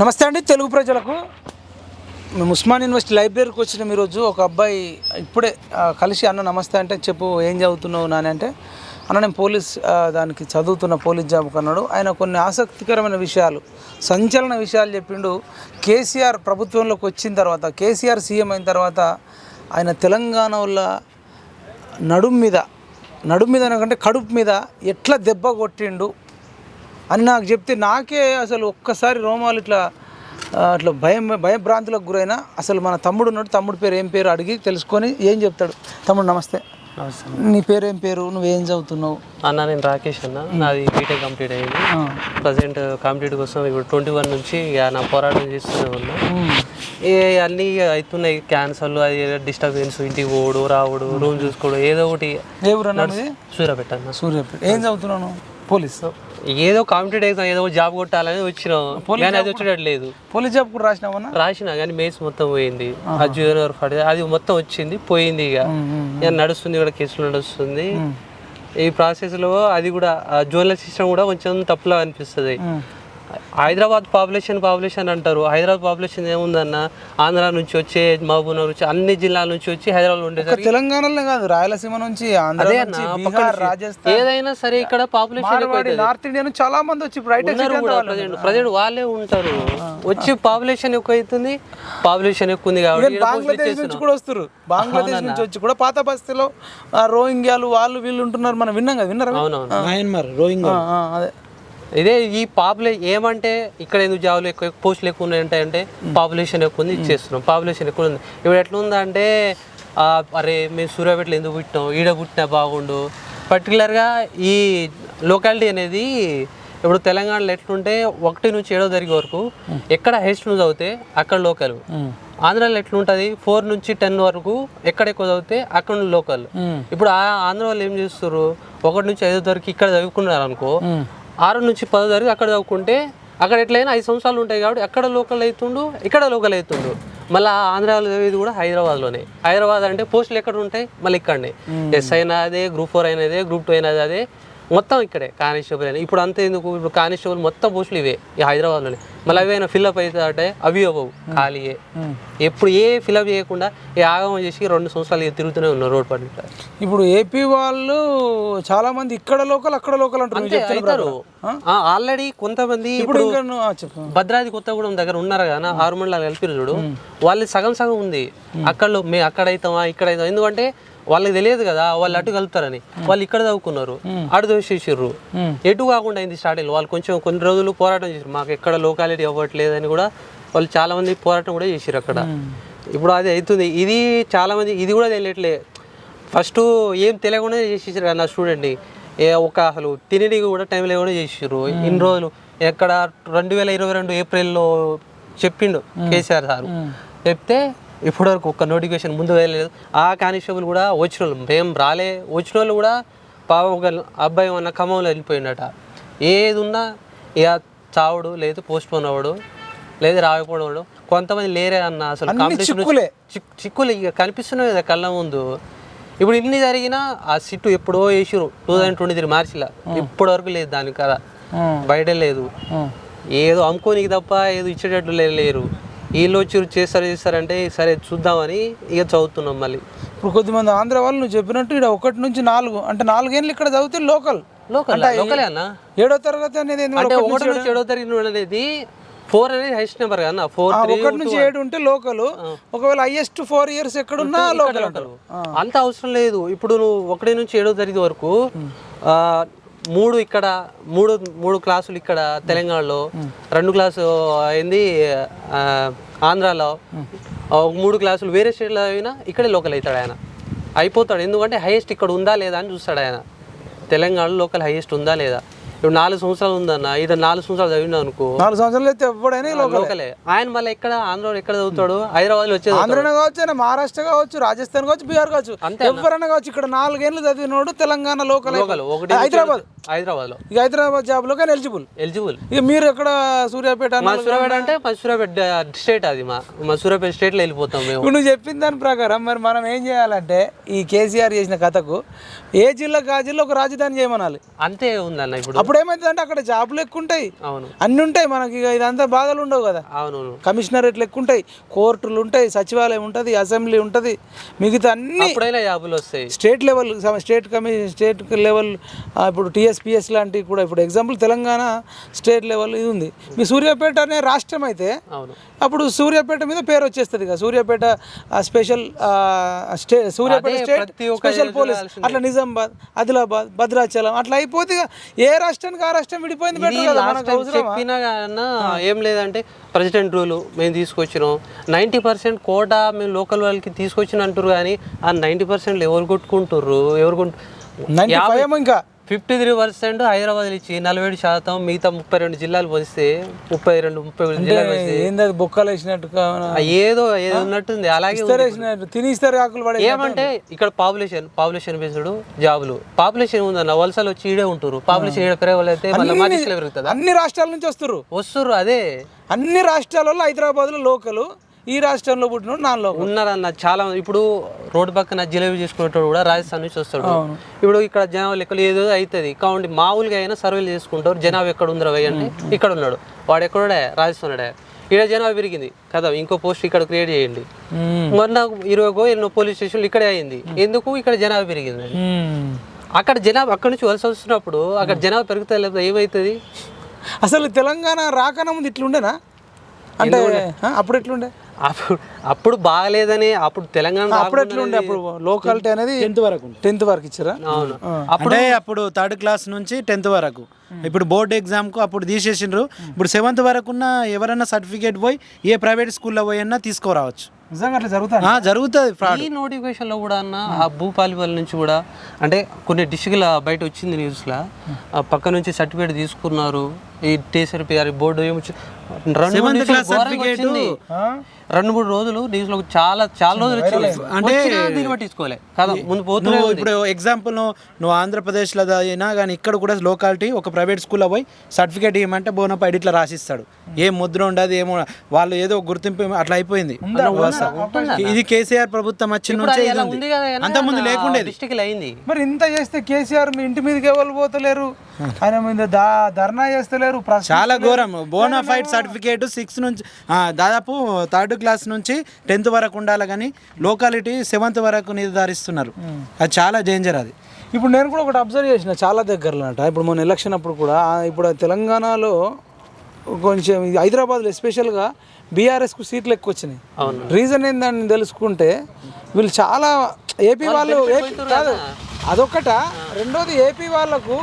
నమస్తే అండి తెలుగు ప్రజలకు. మేము ఉస్మాన్ యూనివర్సిటీ లైబ్రరీకి వచ్చిన ఈరోజు. ఒక అబ్బాయి ఇప్పుడే కలిసి అన్న నమస్తే అంటే చెప్పు ఏం చదువుతున్నావు నాని అంటే అన్న నేను పోలీస్ దానికి చదువుతున్న పోలీస్ జాబ్కి అన్నాడు ఆయన కొన్ని ఆసక్తికరమైన విషయాలు సంచలన విషయాలు చెప్పిండు. కేసీఆర్ ప్రభుత్వంలోకి వచ్చిన తర్వాత కేసీఆర్ సీఎం అయిన తర్వాత ఆయన తెలంగాణ వల్ల నడుం మీద నడుం మీద అనకంటే కడుపు మీద ఎట్లా దెబ్బ కొట్టిండు అని నాకు చెప్తే నాకే అసలు ఒక్కసారి రోమాలు ఇట్లా అట్లా భయం భయభ్రాంతులకు గురైనా అసలు మన తమ్ముడు ఉన్నాడు తమ్ముడు పేరు ఏం పేరు అడిగి తెలుసుకొని ఏం చెప్తాడు? తమ్ముడు నమస్తే. నీ పేరు ఏం పేరు? నువ్వేం చదువుతున్నావు? అన్న నేను రాకేష్ అన్న. నాది బీటెక్ కంప్లీట్ అయింది. ప్రజెంట్ కంప్లీట్ కోసం ఇప్పుడు ట్వంటీ వన్ నుంచి ఇక నా పోరాటం చేస్తూనే ఉన్నా ఏ అన్నీ అవుతున్నాయి. క్యాన్సర్లు అది డిస్టర్బెన్స్ ఇంటికి పోవడు రావడు రూమ్ చూసుకోవడం ఏదో ఒకటి ఏ ఊరు అన్నది సూర్యాపేట అన్న. సూర్యాపేట. ఏం చదువుతున్నాను పోలీస్? ఏదో కాంపిటేటివ్ ఎగ్జామ్ ఏదో జాబ్ కొట్టాలని వచ్చినాం. కానీ అది వచ్చేటట్టు లేదు. పోలీస్ జాబ్ కూడా రాసినావన్నా రాసిన కానీ మేస్ మొత్తం పోయింది. ఆ జూనియర్ పడి అది మొత్తం వచ్చింది పోయింది ఇక. నడుస్తుంది కూడా కేసులు నడుస్తుంది. ఈ ప్రాసెస్లో అది కూడా జోనల్ సిస్టమ్ కూడా కొంచెం తప్పులా అనిపిస్తుంది. హైదరాబాద్ పాపులేషన్ పాపులేషన్ అంటారు. హైదరాబాద్ పాపులేషన్ ఏముందన్న? ఆంధ్ర నుంచి వచ్చే మహబూబ్నగర్ నుంచి అన్ని జిల్లాల నుంచి వచ్చి హైదరాబాద్ ఉండేసరికి తెలంగాణలో కాదు రాయలసీమ నుంచి ఆంధ్ర అదే నుంచి అన్న, బీహార్ రాజస్థాన్. ఏదైనా సరే ఇక్కడ పాపులేషన్ మార్వాడి నార్త్ ఇండియా నుంచి చాలా మంది వచ్చి ఇప్పుడు హైటెక్ ఉన్నారు కూడా ప్రజెంట్. ప్రజెంట్ వాళ్ళే ఉంటారు. వచ్చి పాపులేషన్ ఎక్కువ అవుతుంది పాపులేషన్ ఎక్కువ ఉంది కాబట్టి ఈడ బంగ్లాదేశ్ నుంచి. కూడా వస్తారు బంగ్లాదేశ్ నుంచి వచ్చి కూడా పాత బస్తీలో ఆ, రోహింగ్యాలు వాళ్ళు వీళ్ళు ఉంటున్నారు మనం విన్నాం కదా విన్నారా? అవునవును. మయన్మార్ రోహింగ్యా అదే. ఇదే ఈ పాపులే ఏమంటే ఇక్కడ ఎందుకు జాబులు ఎక్కువ పోస్టులు ఎక్కువ ఉన్నాయి అంటే పాపులేషన్ ఎక్కువ ఉంది ఇచ్చేస్తున్నాం పాపులేషన్ ఎక్కువ ఉంది. ఇప్పుడు ఎట్లా ఉందంటే అరే మేము సూర్యాపేటలో ఎందుకు పుట్టినాం? ఈడ పుట్టినా బాగుండు. పర్టికులర్గా ఈ లొకాలిటీ అనేది ఇప్పుడు తెలంగాణలో ఎట్లుంటే ఒకటి నుంచి ఏడో తరగతి వరకు ఎక్కడ హైయెస్ట్ నువ్వు చదివితే అక్కడ లోకల్ ఆంధ్రాలో ఎట్లుంటుంది? ఫోర్ నుంచి టెన్ వరకు ఎక్కడ ఎక్కువ చదివితే అక్కడ లోకల్ ఇప్పుడు ఆ ఆంధ్ర వాళ్ళు ఏం చేస్తారు ఒకటి నుంచి ఐదో తరగతి ఇక్కడ చదువుకున్నారు అనుకో ఆరు నుంచి పదో తరగతి అక్కడ చదువుకుంటే అక్కడ ఎట్లయినా ఐదు సంవత్సరాలు ఉంటాయి కాబట్టి అక్కడ లోకల్ అవుతుండు ఇక్కడ లోకల్ అవుతుండు. మళ్ళీ ఆంధ్రాలో చదివేది కూడా హైదరాబాద్లోనే. హైదరాబాద్ అంటే పోస్టులు ఎక్కడ ఉంటాయి? మళ్ళీ ఇక్కడనే. ఎస్ అయినా అదే గ్రూప్ ఫోర్ అయినా అదే గ్రూప్ టూ అయినా అదే. మొత్తం ఇక్కడే కానిస్టేబుల్ అయినా. ఇప్పుడు అంతే ఎందుకు? ఇప్పుడు కానిస్టేబుల్ మొత్తం పోస్టులు ఇవే ఈ హైదరాబాద్లోనే. మళ్ళీ అవి అయినా ఫిల్అప్ అవుతాయంటే అవి అవ్వవు ఖాళీయే. ఎప్పుడు ఏ ఫిల్అప్ చేయకుండా ఏ ఆగమం చేసి రెండు సంవత్సరాలు తిరుగుతూనే ఉన్నారు రోడ్ పట్ల ఇప్పుడు ఏపీ వాళ్ళు చాలా మంది ఇక్కడ లోకల్ అక్కడ లోకల్ అంటారు. ఆల్రెడీ కొంతమంది ఇప్పుడు భద్రాద్రి కొత్తగూడెం దగ్గర ఉన్నారు కదా ఆరు మండలాలు కలిపి చూడు. వాళ్ళు సగం సగం ఉంది. అక్కడ మేము. అక్కడ అవుతామా ఇక్కడ అవుతాం ఎందుకంటే వాళ్ళకి తెలియదు కదా వాళ్ళు అటు కలుపుతారని. వాళ్ళు ఇక్కడ చదువుకున్నారు అటు దోషేసిర్రు ఎటు కాకుండా అయింది స్టార్టింగ్ వాళ్ళు కొంచెం కొన్ని రోజులు పోరాటం చేసారు మాకు ఎక్కడ లోకాలిటీ అవ్వట్లేదని కూడా వాళ్ళు చాలా మంది పోరాటం కూడా చేసారు అక్కడ. ఇప్పుడు అది అవుతుంది. ఇది చాలా మంది ఇది కూడా తెలియట్లే. ఫస్ట్ ఏం తెలియకుండా చేసేసారు కదా నా స్టూడెంట్ని ఏ ఒక అసలు తినడానికి కూడా టైం లేకుండా చేసారు ఇన్ని రోజులు ఎక్కడ రెండు వేల ఇరవై రెండు ఏప్రిల్లో చెప్పిండు కేసీఆర్ సార్. చెప్తే ఇప్పటివరకు ఒక్క నోటిఫికేషన్ ముందు వెళ్ళలేదు ఆ కానిస్టేబుల్ కూడా వచ్చిన వాళ్ళు మేము రాలే. వచ్చిన వాళ్ళు కూడా పాపం ఒక అబ్బాయి ఉన్న ఖమ్మంలో వెళ్ళిపోయిండట. ఏది ఉన్నా ఇక చావుడు లేదు పోస్ట్ పోన్ అవ్వడు లేదు రాకపోవడం. కొంతమంది లేరే అన్న అసలు కాంపిటీషన్ చిక్కులే. చిక్- చిక్కులు. ఇక కనిపిస్తున్నాయి కదా కళ్ళ ముందు. ఇప్పుడు ఇన్ని జరిగినా ఆ సిట్టు ఎప్పుడో వేసిరు టూ థౌజండ్ ట్వంటీ త్రీ మార్చిలో. ఇప్పటి వరకు లేదు దాని కదా బయట లేదు. ఏదో అమ్ముకోనికి తప్ప ఏదో ఇచ్చేటట్లు లేరు. వీళ్ళు వచ్చి చేస్తారు చేస్తారంటే సరే చూద్దామని ఇక చదువుతున్నాం మళ్ళీ. ఇప్పుడు కొద్దిమంది ఆంధ్ర వాళ్ళు నువ్వు చెప్పినట్టు ఇక్కడ ఒకటి నుంచి నాలుగు అంటే నాలుగేళ్ళు ఇక్కడ చదివితే లోకల్. లోకల్ లోకలే అన్న. ఏడో తరగతి అనేది అంటే ఒకటి నుంచి ఏడో తరగతి అనేది ఫోర్ అనేది హైయెస్ట్ నెంబర్ కదా ఫోర్ ఒకటి నుంచి ఏడు ఉంటే లోకల్. ఒకవేళ హైయెస్ట్ ఫోర్ ఇయర్స్ ఎక్కడున్నా లోకల్ అంటారు. అంత అవసరం లేదు. ఇప్పుడు నువ్వు ఒకటి నుంచి ఏడో తరగతి వరకు మూడు ఇక్కడ మూడు మూడు క్లాసులు ఇక్కడ తెలంగాణలో. రెండు క్లాసు అయింది ఆంధ్రాలో మూడు క్లాసులు వేరే స్టేట్లో అయినా ఇక్కడే లోకల్ అవుతాడు ఆయన. అయిపోతాడు. ఎందుకంటే హైయెస్ట్ ఇక్కడ ఉందా లేదా అని చూస్తాడు ఆయన. తెలంగాణలో లోకల్ హైయెస్ట్ ఉందా లేదా? ఇప్పుడు నాలుగు సంవత్సరాలు ఉందన్న ఇక్కడ నాలుగు సంవత్సరాలు చదివినా అనుకో. నాలుగు సంవత్సరాలు అయితే ఎవడైనా లోకల్. ఆయన మళ్ళీ ఎక్కడ? ఆంధ్రాలో ఎక్కడ చదువుతాడు? హైదరాబాద్లో వచ్చేది ఆంధ్రనే కావచ్చు మహారాష్ట్ర కావచ్చు రాజస్థాన్ కావచ్చు బీహార్ కావచ్చు. ఎవరైనా కావచ్చు ఇక్కడ నాలుగేళ్ళు చదివినోడు తెలంగాణ లోకల్. లోకల్. ఒకటి హైదరాబాద్. హైదరాబాద్లో. ఇక హైదరాబాద్ జాబ్లో కానీ ఎలిజిబుల్ ఎలిజిబుల్ ఇక మీరు ఎక్కడ సూర్యాపేట మా సూర్యాపేట అంటే మా సూర్యాపేట స్టేట్ అది మా మా సూర్యాపేట స్టేట్లో వెళ్ళిపోతాం మేము. ఇప్పుడు నువ్వు చెప్పిన దాని ప్రకారం మరి మనం ఏం చేయాలంటే ఈ కేసీఆర్ చేసిన కథకు ఏ జిల్లాకు ఆ జిల్లా ఒక రాజధాని చేయమనాలి. అంతే ఉందన్న ఇప్పుడు. అప్పుడు ఏమవుతుందంటే అక్కడ జాబులు ఎక్కువ ఉంటాయి అవును. అన్నీ ఉంటాయి మనకి ఇక ఇదంతా బాధలు ఉండవు కదా. అవును కమిషనరేట్లు ఎక్కువ ఉంటాయి కోర్టులు ఉంటాయి సచివాలయం ఉంటుంది అసెంబ్లీ ఉంటుంది మిగతా అన్ని జాబులు వస్తాయి. స్టేట్ లెవెల్ స్టేట్ కమి స్టేట్ లెవెల్ ఇప్పుడు టీఎస్పిఎస్ లాంటివి కూడా ఇప్పుడు ఎగ్జాంపుల్ తెలంగాణ స్టేట్ లెవెల్ ఇది ఉంది. మీ సూర్యాపేట అనే రాష్ట్రం అయితే అప్పుడు సూర్యాపేట మీద పేరు వచ్చేస్తుంది కదా. Suryapet special stay Suryapet state special police. అట్లా నిజామాబాద్ ఆదిలాబాద్ భద్రాచలం అట్లా అయిపోతే ఇక ఏ రాష్ట్రానికి ఆ రాష్ట్రం విడిపోయింది చెప్పినా ఏం లేదంటే ప్రెసిడెంట్ రూలు మేము తీసుకొచ్చినాం. నైంటీ పర్సెంట్ కోటా మేము లోకల్ వాళ్ళకి తీసుకొచ్చిన అంటారు కానీ ఆ నైంటీ పర్సెంట్ ఎవరు కొట్టుకుంటారు ఎవరు ఏమో ఇంకా. ఫిఫ్టీ త్రీ పర్సెంట్ హైదరాబాద్ ఇచ్చి నలభై ఏడు శాతం మిగతా ముప్పై రెండు జిల్లాలు పోస్తే ముప్పై రెండు ముప్పై మూడు జిల్లాలు పోస్తే ఏంది అది బొక్కలు వేసినట్టు ఏదో ఏదో ఉన్నట్టుంది. అలాగే ఉంది. ఇస్తారు వేసినట్టు. తిని ఇస్తారు ఆకులు పడే ఏమంటే ఇక్కడ పాపులేషన్ పాపులేషన్ బేస్డ్ జాబులు. పాపులేషన్ ఉందన్న వలసలు వచ్చి ఈడే ఉంటారు పాపులేషన్ ఈడ పెరగలైతే మళ్ళీ అన్ని రాష్ట్రాల నుంచి వస్తారు వస్తుర్రు అదే. అన్ని రాష్ట్రాలలో హైదరాబాద్లో లోకలు ఈ రాష్ట్రంలో పుట్టిన లోకల్ ఉన్నారన్న చాలా ఇప్పుడు రోడ్డు పక్కన జిలేబీ చేసుకునేటోడు కూడా రాజస్థాన్ నుంచి వస్తాడు. ఇప్పుడు ఇక్కడ జనాభా లెక్కలు ఏదో అవుతుంది. కాబట్టి మామూలుగా అయినా సర్వేలు చేసుకుంటారు. జనాభా ఎక్కడ ఉందిరా అంటే ఇక్కడ ఉన్నాడు. వాడు ఎక్కడే రాజస్థాన్ ఇక్కడ జనాభా పెరిగింది. కదా ఇంకో పోస్ట్ ఇక్కడ క్రియేట్ చేయండి. మొన్న ఇరవైకో ఎన్నో పోలీస్ స్టేషన్లు ఇక్కడే అయింది. ఎందుకు ఇక్కడ జనాభా పెరిగింది? అక్కడ జనాభా అక్కడ నుంచి వలస వస్తున్నప్పుడు అక్కడ జనాభా పెరుగుతుంది లేకపోతే ఏమవుతుంది అసలు తెలంగాణ రాకన ముందు ఇట్లుండేనా? అంటే అప్పుడు ఎట్లుండే? అప్పుడు అప్పుడు బాగలేదని అప్పుడు తెలంగాణ అప్పుడు ఎట్లుండే అప్పుడు లోకాలిటీ అనేది టెన్త్ వరకు టెన్త్ వరకు ఇచ్చారా? అవును. అంటే అప్పుడు థర్డ్ క్లాస్ నుంచి టెన్త్ వరకు. ఇప్పుడు బోర్డ్ ఎగ్జామ్కు అప్పుడు తీసేసిండ్రు. ఇప్పుడు సెవెంత్ వరకు ఉన్న ఎవరైనా సర్టిఫికేట్ పోయి ఏ ప్రైవేట్ స్కూల్లో పోయినా తీసుకురావచ్చు. నిజంగా అట్లా జరుగుతుంది ఫ్రాడ్ ఈ నోటిఫికేషన్లో కూడా అన్న ఆ భూపాలిపల్లి నుంచి కూడా అంటే కొన్ని డిస్టిక్ల బయట వచ్చింది న్యూస్లో ఆ పక్క నుంచి సర్టిఫికేట్ తీసుకున్నారు. ఈ టీసర్ పిఆర్ బోర్డు రెండు మూడు రోజులు న్యూస్లో చాలా చాలా రోజులు అంటే దీన్ని పట్టించుకోలే కదా ముందు. ఇప్పుడు ఎగ్జాంపుల్ నువ్వు ఆంధ్రప్రదేశ్లో అయినా కానీ ఇక్కడ కూడా లోకాలిటీ ఒక ప్రైవేట్ స్కూల్లో పోయి సర్టిఫికేట్ ఇవ్వమంటే బోనపైడ్ ఇట్లా రాసిస్తాడు. ఏం ముద్ర ఉండదు ఏమో వాళ్ళు ఏదో గుర్తింపు అట్లా అయిపోయింది. ఇది కేసీఆర్ ప్రభుత్వం వచ్చిన నుంచే ఇది ఉంది కదా అంతకుముందు లేకుండేది. డిస్టిక్లో అయింది. మరి ఇంత చేస్తే కేసీఆర్ మీ ఇంటి మీదకి ఎవరు పోతలేరు? ఆయన మీద ధర్నా చేస్తలేరు చాలా ఘోరం. బోనాఫైడ్ సర్టిఫికేట్ సిక్స్ నుంచి ఆ, దాదాపు థర్డ్ క్లాస్ నుంచి టెన్త్ వరకు ఉండాలి కానీ లోకాలిటీ సెవెంత్ వరకు నిర్ధారిస్తున్నారు. అది చాలా డేంజర్ అది. ఇప్పుడు నేను కూడా ఒకటి అబ్జర్వ్ చేసిన చాలా దగ్గరలో అంట ఇప్పుడు మొన్న ఎలక్షన్ అప్పుడు కూడా ఇప్పుడు తెలంగాణలో కొంచెం హైదరాబాద్లో ఎస్పెషల్గా బీఆర్ఎస్కు సీట్లు ఎక్కువ వచ్చినాయి. రీజన్ ఏందని తెలుసుకుంటే వీళ్ళు చాలా ఏపీ వాళ్ళు కాదు. అదొకట రెండోది ఏపీ వాళ్ళకు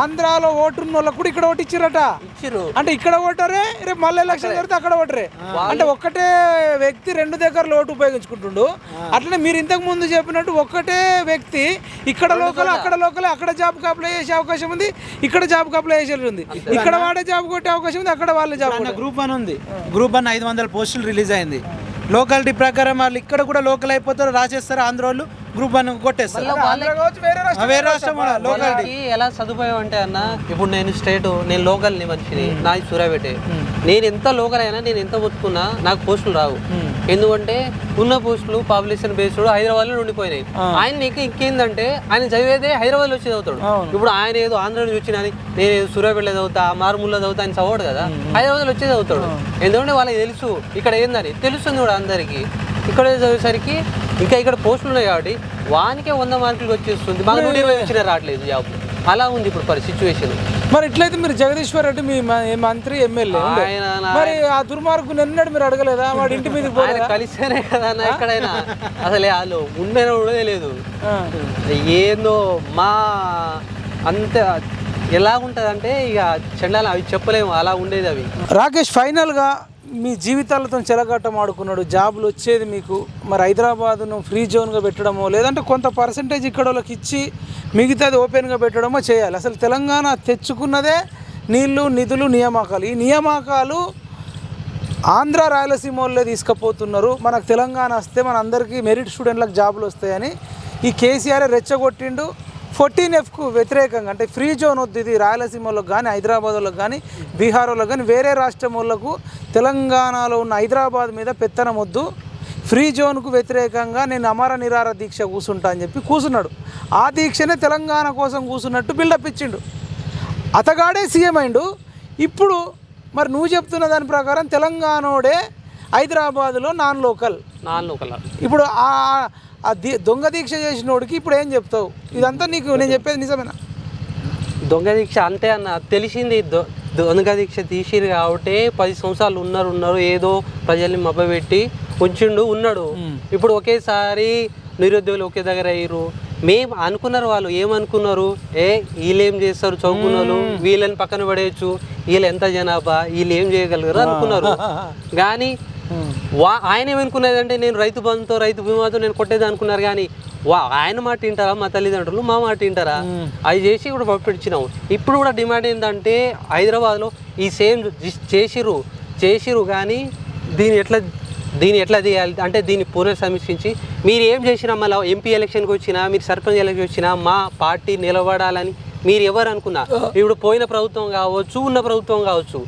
ఆంధ్రాలో ఓటున్న వాళ్ళకు కూడా ఇక్కడ ఓటు ఇచ్చిరట ఇచ్చిర్రు అంటే ఇక్కడ ఓటరే రేపు మళ్ళీ ఎలక్షన్ జరిగితే అక్కడ ఓటరే. అంటే ఒక్కటే వ్యక్తి రెండు దగ్గరలో ఓటు ఉపయోగించుకుంటుండు. అట్లనే మీరు ఇంతకు ముందు చెప్పినట్టు ఒక్కటే వ్యక్తి ఇక్కడ లోకల్ అక్కడ లోకల్ అక్కడ జాబ్ అప్లై చేసే అవకాశం ఉంది ఇక్కడ జాబ్ అప్లై చేసేది ఉంది. ఇక్కడ వాడే జాబ్ కొట్టే అవకాశం ఉంది అక్కడ వాళ్ళే జాబ్ గ్రూప్ వన్ ఉంది. గ్రూప్ వన్ ఐదు వందల పోస్టులు రిలీజ్ అయింది. లోకాలిటీ ప్రకారం వాళ్ళు ఇక్కడ కూడా లోకల్ అయిపోతారు రాసేస్తారు ఆంధ్ర వాళ్ళు. గ్రూప్ వన్ కొట్టేస్తారు. వేరే రాష్ట్రం. ఎలా సదుపాయం అంటే అన్న ఇప్పుడు నేను స్టేట్ నేను లోకల్ని మనిషిని నాది సూర్యాపేటే. నేను ఎంత లోకల్ అయినా నేను ఎంత ఒత్తుకున్నా నాకు పోస్టులు రావు. ఎందుకంటే ఉన్న పోస్టులు పాపులేషన్ బేస్డ్ హైదరాబాద్లో ఉండిపోయినాయి. ఆయన నీకు ఇంకేందంటే ఆయన చదివేదే హైదరాబాద్లో వచ్చి చదువుతాడు. ఇప్పుడు ఆయన ఏదో ఆంధ్ర నుంచి వచ్చిన నేను ఏదో సూర్యాపేటలో చదువుతా మారుమూలలో చదువుతా ఆయన చదవడు కదా. హైదరాబాద్లో వచ్చి చదువుతాడు. ఎందుకంటే వాళ్ళకి తెలుసు. ఇక్కడ ఏందని తెలుస్తుంది కూడా అందరికి. ఇక్కడ చదివేసరికి ఇంకా ఇక్కడ పోస్టులు ఉన్నాయి కాబట్టి వానికే వంద మార్కులు వచ్చేస్తుంది. మాకు నూట ఇరవై వచ్చినా రావట్లేదు జాబ్ అలా ఉంది ఇప్పుడు పరి సిచ్యువేషన్ మరి ఇట్లయితే మీరు జగదీశ్వర్ రెడ్డి మీ మంత్రి ఎమ్మెల్యే మరి ఆ దుర్మార్గుని ఎన్నడు మీరు అడగలేదా? వాడి ఇంటి పోలేదా? కలిస్తేనే కదా ఎక్కడైనా. అసలు వాళ్ళు ఉండేనా తెలియదు. ఆ. ఏందో మా అంత ఎలా ఉంటుంది అంటే ఇక చెండాలి అవి చెప్పలేము. అలా ఉండేది అవి. రాకేష్ ఫైనల్గా మీ జీవితాలతో చెలగాటం ఆడుకున్నాడు. జాబులు వచ్చేది మీకు. మరి హైదరాబాద్ను ఫ్రీ జోన్గా పెట్టడమో లేదంటే కొంత పర్సంటేజ్ ఇక్కడ వాళ్ళకి ఇచ్చి మిగతాది ఓపెన్గా పెట్టడమో చేయాలి. అసలు తెలంగాణ తెచ్చుకున్నదే నీళ్ళు నిధులు నియామకాలు. ఈ నియామకాలు ఆంధ్ర రాయలసీమ వాళ్ళే తీసుకుపోతున్నారు. మనకు తెలంగాణ వస్తే మన అందరికీ మెరిట్ స్టూడెంట్లకు జాబులు వస్తాయని ఈ కేసీఆర్ రెచ్చగొట్టిండు. ఫోర్టీన్ ఎఫ్కు వ్యతిరేకంగా అంటే ఫ్రీ జోన్ వద్దు ఇది రాయలసీమలోకి కానీ హైదరాబాద్ వాళ్ళకి కానీ బీహార్ వాళ్ళకి కానీ వేరే రాష్ట్రం వాళ్ళకు తెలంగాణలో ఉన్న హైదరాబాద్ మీద పెత్తనం వద్దు. ఫ్రీ జోన్కు వ్యతిరేకంగా నేను అమర నిరార దీక్ష కూర్చుంటా అని చెప్పి కూర్చున్నాడు ఆ దీక్షనే తెలంగాణ కోసం కూర్చున్నట్టు బిల్డప్ ఇచ్చిండు. అతగాడే సీఎం అయిండు. ఇప్పుడు మరి నువ్వు చెప్తున్న దాని ప్రకారం తెలంగాణోడే హైదరాబాదులో నాన్ లోకల్. నాలుగు ఒకళ్ళ ఇప్పుడు ఆ ఆ దీ- దొంగ దీక్ష చేసినోడికి ఇప్పుడు ఏం చెప్తావు? ఇదంతా నీకు నేను చెప్పేది నిజమేనా? దొంగ దీక్ష అంతే అన్న తెలిసింది. దొ- దొంగ దీక్ష తీసిరు కాబట్టి పది సంవత్సరాలు ఉన్నారు ఉన్నారు ఏదో ప్రజల్ని మభ్యపెట్టి ఉంచిండు ఉన్నాడు. ఇప్పుడు ఒకేసారి నిరుద్యోగులు ఒకే దగ్గర అయ్యారు మేము అనుకున్నారు వాళ్ళు ఏమనుకున్నారు? ఏ వీళ్ళు ఏం చేస్తారు చదువుకున్న వాళ్ళు వీళ్ళని పక్కన పడేయచ్చు. వీళ్ళు ఎంత జనాభా? వీళ్ళు ఏం చేయగలరు? అనుకున్నారు. కానీ వా ఆయన ఏమనుకున్నదంటే నేను రైతు బంధుతో రైతు బీమాతో నేను కొట్టేది అనుకున్నారు కానీ వా ఆయన మాట వింటారా? మా తల్లిదండ్రులు మా మాట వింటారా? అది చేసి కూడా పంపించినాం ఇప్పుడు కూడా డిమాండ్ ఏంటంటే హైదరాబాద్లో ఈ సేమ్ చేసిరు చేసిరు కానీ దీని ఎట్లా దీన్ని ఎట్లా చేయాలి? అంటే దీన్ని పునఃసమీక్షించి మీరు ఏం చేసినా మళ్ళీ ఎంపీ ఎలక్షన్కి వచ్చినా మీరు సర్పంచ్ ఎలక్షన్ వచ్చినా మా పార్టీ నిలబడాలని మీరు ఎవరు అనుకున్నా? ఇప్పుడు పోయిన ప్రభుత్వం కావచ్చు ఉన్న ప్రభుత్వం కావచ్చు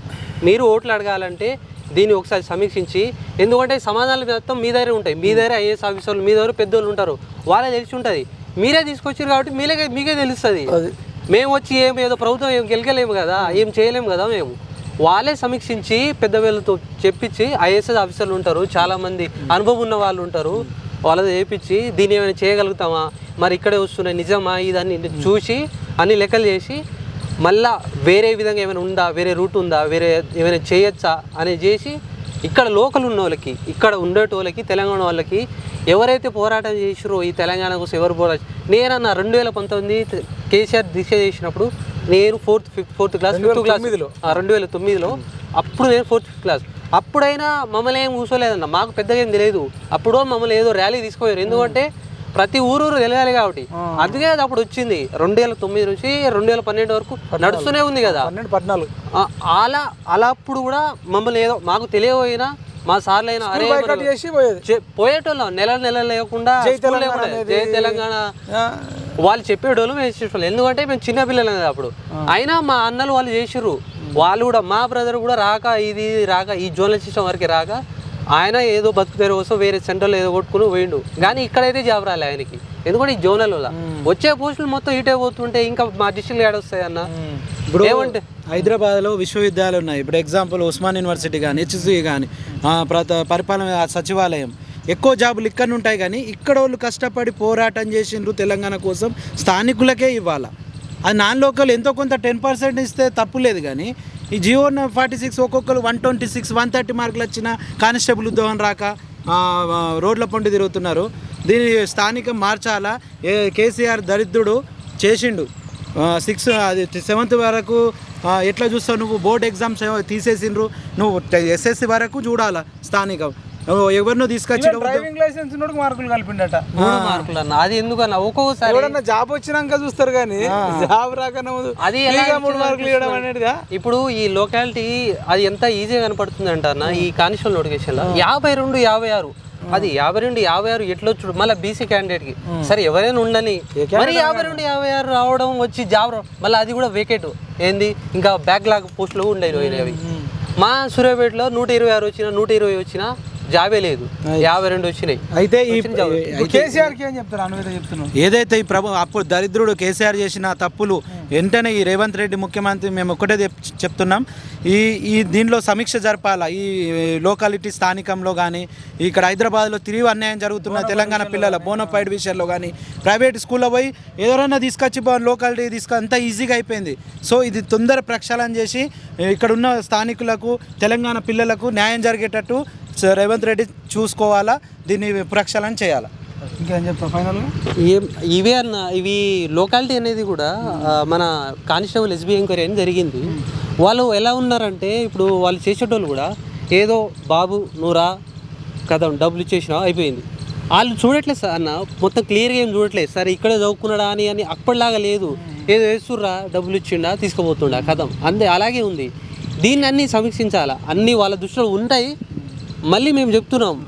మీరు ఓట్లు అడగాలంటే దీన్ని ఒకసారి సమీక్షించి ఎందుకంటే సమాధానాలు మొత్తం మీ దగ్గర ఉంటాయి. మీ దగ్గర ఐఏఎస్ ఆఫీసర్లు మీ దగ్గర పెద్దోళ్ళు ఉంటారు. వాళ్ళే తెలిసి ఉంటుంది. మీరే తీసుకొచ్చారు కాబట్టి మీరే మీకే తెలుస్తుంది. మేము వచ్చి ఏం ఏదో ప్రభుత్వం ఏం గెలకలేము కదా ఏం చేయలేము కదా మేము. వాళ్ళే సమీక్షించి పెద్ద వీళ్ళతో చెప్పించి ఐఏఎస్ ఆఫీసర్లు ఉంటారు చాలామంది అనుభవం ఉన్న వాళ్ళు ఉంటారు. వాళ్ళతో చేపించి దీన్ని ఏమైనా చేయగలుగుతామా? మరి ఇక్కడే వస్తున్నాయి నిజమా? ఇదన్నీ చూసి అన్ని లెక్కలు చేసి మళ్ళా వేరే విధంగా ఏమైనా ఉందా వేరే రూట్ ఉందా వేరే ఏమైనా చేయొచ్చా అనేది చేసి ఇక్కడ లోకల్ ఉన్న వాళ్ళకి ఇక్కడ ఉండేటోళ్ళకి తెలంగాణ వాళ్ళకి ఎవరైతే పోరాటం చేసిరో ఈ తెలంగాణ కోసం ఎవరు పోరాటం నేనన్న రెండు వేల పంతొమ్మిది కేసీఆర్ దీక్ష చేసినప్పుడు నేను fourth fifth fourth class fifth class రెండు వేల తొమ్మిదిలో అప్పుడు నేను ఫోర్త్ ఫిఫ్త్ క్లాస్. అప్పుడైనా మమ్మల్ని ఏం కూర్చోలేదన్న మాకు పెద్దగా ఏం తెలియదు. అప్పుడు మమ్మల్ని ఏదో ర్యాలీ తీసుకుపోయారు. ఎందుకంటే ప్రతి ఊరు ఊరు తెలియాలి కాబట్టి. అందుకే అది అప్పుడు వచ్చింది. రెండు వేల తొమ్మిది నుంచి రెండు వేల పన్నెండు వరకు నడుస్తూనే ఉంది కదా. పన్నెండు పద్నాలుగు. అలా అలా అప్పుడు కూడా మమ్మల్ని ఏదో మాకు తెలియపోయినా మా సార్లు అయినా అరే పోయేటోళ్ళం. నెల నెల లేకుండా జై తెలంగాణ వాళ్ళు చెప్పేటోళ్ళు మేము చేసేటోళ్ళు. ఎందుకంటే మేము చిన్న పిల్లలం కదా అప్పుడు. అయినా మా అన్నలు వాళ్ళు చేసిర్రు. వాళ్ళు కూడా మా బ్రదర్ కూడా రాక ఇది ఇది రాక ఈ జోనల్ సిస్టమ్ వరకు రాక ఆయన ఏదో బతుకుతారు కోసం వేరే సెంటర్లో ఏదో కొట్టుకుని పోయిండు. కానీ ఇక్కడైతే జాబ్ రాలే ఆయనకి. ఎందుకంటే ఈ జోనల్ వల్ల. వచ్చే పోస్టులు మొత్తం ఇటే పోతుంటే ఇంకా మా డిస్ట్రిక్ట్ ఏడ వస్తాయి అన్న. ఇప్పుడు ఏమంటే హైదరాబాద్లో విశ్వవిద్యాలయాలు ఉన్నాయి. ఇప్పుడు ఎగ్జాంపుల్ ఉస్మాన్ యూనివర్సిటీ కానీ హెచ్సి కానీ ప్రత పరిపాలన సచివాలయం. ఎక్కువ జాబులు ఇక్కడ ఉంటాయి కానీ ఇక్కడ వాళ్ళు కష్టపడి పోరాటం చేసిండ్రు తెలంగాణ కోసం స్థానికులకే ఇవ్వాలి. అది నాన్ లోకల్ ఎంతో కొంత టెన్ పర్సెంట్ ఇస్తే తప్పు లేదు కానీ ఈ జియో ఫార్టీ సిక్స్ ఒక్కొక్కరు one twenty six one thirty మార్కులు వచ్చిన కానిస్టేబుల్ ఉద్యోగం రాక రోడ్ల పొండి తిరుగుతున్నారు. దీన్ని స్థానికం మార్చాలా ఏ కేసీఆర్ దరిద్రుడు చేసిండు. సిక్స్ అది సెవెంత్ వరకు ఎట్లా చూస్తావు నువ్వు? బోర్డ్ ఎగ్జామ్స్ తీసేసిండ్రు. నువ్వు ఎస్ఎస్సి వరకు చూడాలా స్థానికం? ఎవరినో తీసుకొచ్చి డ్రైవింగ్ లైసెన్స్ మార్కులు కలిపిండట. మూడు మార్కులు అన్న అది ఎందుకన్నా? ఒక్కొక్కసారి ఎవడన్నా జాబ్ వచ్చినాక చూస్తారు కానీ జాబ్ రాకన్నా అది మూడు మార్కులు ఇవ్వడం అనేదిగా ఇప్పుడు ఈ లొకాలిటీ అది ఎంత ఈజీగా కనపడుతుంది అంటారా ఈ కానిస్టేబుల్ నోటిఫికేషన్లో. యాభై రెండు యాభై ఆరు. అది యాభై రెండు యాభై ఆరు ఎట్లా వచ్చుడు? మళ్ళీ బీసీ క్యాండిడేట్కి. సరే ఎవరైనా ఉండని మరి యాభై రెండు యాభై ఆరు రావడం వచ్చి జాబ్ మళ్ళీ అది కూడా వేకేట్ ఏంది? ఇంకా బ్యాక్ లాగ్ పోస్టులు ఉండేవి. అవి మా సూర్యాపేటలో నూట ఇరవై ఆరు వచ్చిన నూట ఇరవై వచ్చిన జాబే లేదు. యాభై రెండు వచ్చినాయి. అయితే ఈ ఇప్పుడు కేసీఆర్కి ఏం చెప్తారు? అనువేద చెప్తున్నావు ఏదైతే ఈ ప్రభు అప్పుడు దరిద్రుడు కేసీఆర్ చేసిన తప్పులు వెంటనే ఈ రేవంత్ రెడ్డి ముఖ్యమంత్రి మేము ఒక్కటే చెప్- చెప్తున్నాం. ఈ ఈ దీనిలో సమీక్ష జరపాలా? ఈ లోకాలిటీ స్థానికంలో కానీ ఇక్కడ హైదరాబాద్లో తిరిగి అన్యాయం జరుగుతున్న తెలంగాణ పిల్లల బోనఫైడ్ విషయంలో కానీ ప్రైవేట్ స్కూల్లో పోయి ఎవరైనా తీసుకొచ్చి లోకాలిటీ తీసుకు అంత ఈజీగా అయిపోయింది. సో ఇది తొందర ప్రక్షాళన చేసి ఇక్కడ ఉన్న స్థానికులకు తెలంగాణ పిల్లలకు న్యాయం జరిగేటట్టు రేవంత్ రెడ్డి చూసుకోవాలా? దీన్ని ప్రక్షాళన చేయాలా? ఇంకేం చెప్తావు? ఫైనల్గా ఏం ఇవే అన్న ఇవి లోకాలిటీ అనేది కూడా మన కానిస్టేబుల్ ఎస్బీ ఎంక్వైరీ అని జరిగింది. వాళ్ళు ఎలా ఉన్నారంటే ఇప్పుడు వాళ్ళు చేసేటోళ్ళు కూడా ఏదో బాబు నూరా కదా డబ్బులు ఇచ్చేసినా అయిపోయింది. వాళ్ళు చూడట్లేదు సార్ అన్న మొత్తం క్లియర్గా ఏం చూడట్లేదు సరే ఇక్కడే చదువుకున్నాడా అని అని అప్పటిలాగా లేదు. ఏదో వేస్తుర్రా డబ్బులు ఇచ్చిండా తీసుకుపోతుండా కథం. అంతే అలాగే ఉంది. దీన్ని అన్నీ సమీక్షించాలా? అన్నీ వాళ్ళ దృష్టిలో ఉంటాయి. మళ్ళీ మేము చెప్తున్నాం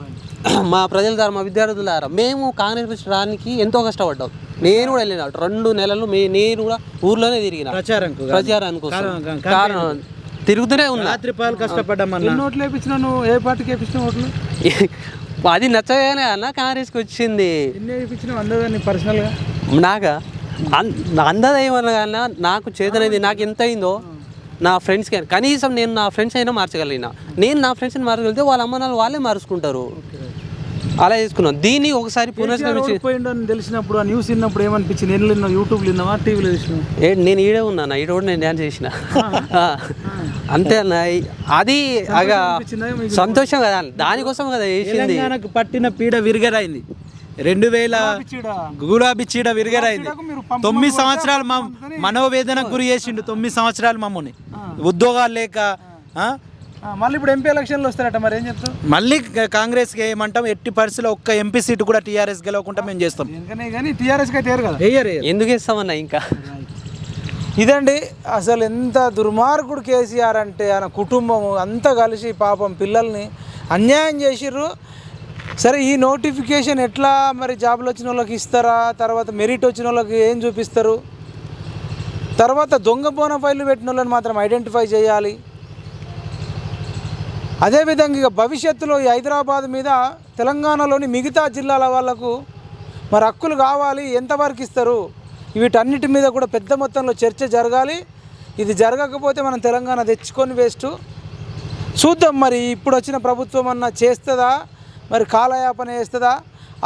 మా ప్రజల ద్వారా మా విద్యార్థుల ద్వారా మేము కాంగ్రెస్ రానికి ఎంతో కష్టపడ్డాం. నేను కూడా వెళ్ళిన రెండు నెలలు మీ నేను కూడా ఊర్లోనే తిరిగిన. ప్రచారంకు కాదు. ప్రచారానికి కోసం. కారణం- తిరుగుతూనే ఉన్నా. రాత్రి పాలు నువ్వు ఏ పార్టీకి ఓట్లు? అది నచ్చగానే అన్న కాంగ్రెస్కి వచ్చింది. పర్సనల్గా నాగా అన్- అందదా ఏమన్నా కన్నా నాకు చేతనైంది నాకు ఎంత అయిందో నా ఫ్రెండ్స్కి కనీసం నేను నా ఫ్రెండ్స్ అయినా మార్చగలిగిన. నేను నా ఫ్రెండ్స్ని మార్చగలిగితే వాళ్ళ అమ్మ నాన్న వాళ్ళే మార్చుకుంటారు. అలా చేసుకున్నాం. దీన్ని ఒకసారి తెలిసినప్పుడు ఆ న్యూస్ విన్నప్పుడు ఏమనిపించింది? నేను విన్నావు? యూట్యూబ్ విన్నావా టీవీలో ఏ నేను ఈడే ఉన్నా ఈడ కూడా నేను డ్యాన్స్ చేసిన. అంతే అన్న. ఈ- అది సంతోషం కదా దానికోసం కదా తెలంగాణకు పట్టిన పీడ విరిగరైంది రెండు వేల గులాబీ చీడ విరిగరైంది తొమ్మిది సంవత్సరాలు మా మనోవేదనకు గురి చేసిండు తొమ్మిది సంవత్సరాలు మమ్మల్ని. ఉద్యోగాలు లేక మళ్ళీ ఇప్పుడు ఎంపీ ఎలక్షన్లు వస్తారట మరి ఏం చెప్తావు మళ్ళీ క- కాంగ్రెస్కి ఏమంటాం ఎట్టి పరిస్థితిలో ఒక్క ఎంపీ సీటు కూడా టీఆర్ఎస్ గెలవకుండా మేము చేస్తాం. ఎందుకనే కానీ టీఆర్ఎస్కి అయితే ఏరు కదా. వెయ్యరు ఎందుకు ఇస్తామన్నా ఇంకా? ఇదండి అసలు ఎంత దుర్మార్గుడు కేసీఆర్ అంటే ఆయన కుటుంబం అంతా కలిసి పాపం పిల్లల్ని అన్యాయం చేసిర్రు. సరే ఈ నోటిఫికేషన్ ఎట్లా మరి జాబ్లు వచ్చిన వాళ్ళకి ఇస్తారా? తర్వాత మెరిట్ వచ్చిన వాళ్ళకి ఏం చూపిస్తారు? తర్వాత దొంగ బోనఫైలు పెట్టిన వాళ్ళని మాత్రం ఐడెంటిఫై చేయాలి. అదేవిధంగా ఇక భవిష్యత్తులో ఈ హైదరాబాద్ మీద తెలంగాణలోని మిగతా జిల్లాల వాళ్ళకు మరి హక్కులు కావాలి ఎంతవరకు ఇస్తారు? వీటన్నిటి మీద కూడా పెద్ద మొత్తంలో చర్చ జరగాలి. ఇది జరగకపోతే మనం తెలంగాణ తెచ్చుకొని వేస్ట్ చూద్దాం మరి ఇప్పుడు వచ్చిన ప్రభుత్వం అన్న చేస్తుందా? మరి కాలయాపన చేస్తుందా?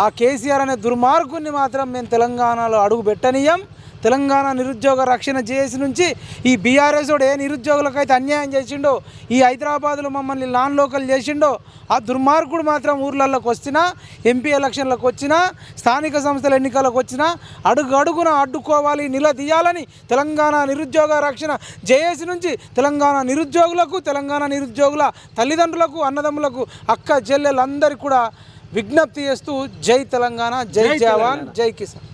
ఆ కేసీఆర్ అనే దుర్మార్గుని మాత్రం మేము తెలంగాణలో అడుగు పెట్టనీయం తెలంగాణ నిరుద్యోగ రక్షణ చేసి నుంచి ఈ బీఆర్ఎస్ ఏ నిరుద్యోగులకైతే అన్యాయం చేసిండో ఈ హైదరాబాద్లో మమ్మల్ని నాన్ లోకల్ చేసిండో ఆ దుర్మార్గుడు మాత్రం ఊర్లలోకి వచ్చినా ఎంపీ ఎలక్షన్లకు వచ్చినా స్థానిక సంస్థల ఎన్నికలకు వచ్చినా అడుగు అడుగున అడ్డుకోవాలి నిలదీయాలని తెలంగాణ నిరుద్యోగ రక్షణ జేఏసీ నుంచి తెలంగాణ నిరుద్యోగులకు తెలంగాణ నిరుద్యోగుల తల్లిదండ్రులకు అన్నదమ్ములకు అక్క చెల్లెలందరికీ కూడా విజ్ఞప్తి చేస్తూ జై తెలంగాణ జై జవాన్ జై కిసాన్.